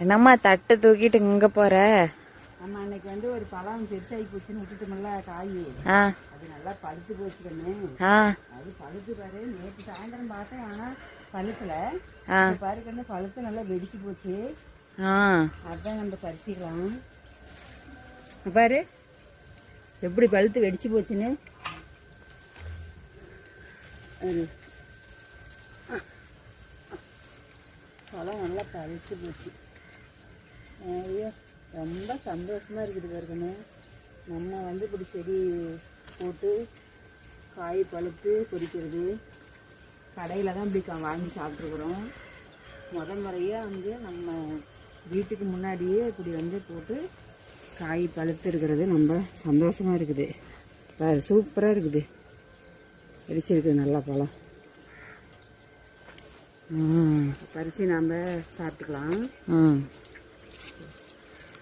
என்னம்மா தட்டை தூக்கிட்டு இங்கே போகிற நம்ம அன்னைக்கு வந்து ஒரு பழம் பெருசாகி போச்சுன்னு விட்டுட்டோம்ல காய். ஆ. அது நல்லா பழுத்து போச்சு கண்ணு அது பழுத்து பாரு நேற்று சாயந்தரம் பார்த்தேன் ஆனால் பழுத்துல பாரு கண்ணு பழுத்து நல்லா வெடிச்சு போச்சு. ஆ. அதான் நம்ம பறிச்சிக்கலாம். பாரு எப்படி பழுத்து வெடிச்சு போச்சுன்னு அது. பழம் நல்லா பழுத்து போச்சு. ஐயோ ரொம்ப சந்தோஷமாக இருக்குது பாருங்கண்ணே. நம்ம வந்து இப்படி செடி போட்டு காய் பழுத்து பொறிக்கிறது. கடையில் தான் இப்படி கா- வாங்கி சாப்பிட்ருக்குறோம் முத முறையாக வந்து நம்ம வீட்டுக்கு முன்னாடியே இப்படி வந்து போட்டு காய் பழுத்து இருக்கிறது ரொம்ப சந்தோஷமாக இருக்குது. சூப்பராக இருக்குது. வெடிச்சிருக்கு நல்லா பழம். பறித்து நாம் சாப்பிட்டுக்கலாம். ம்.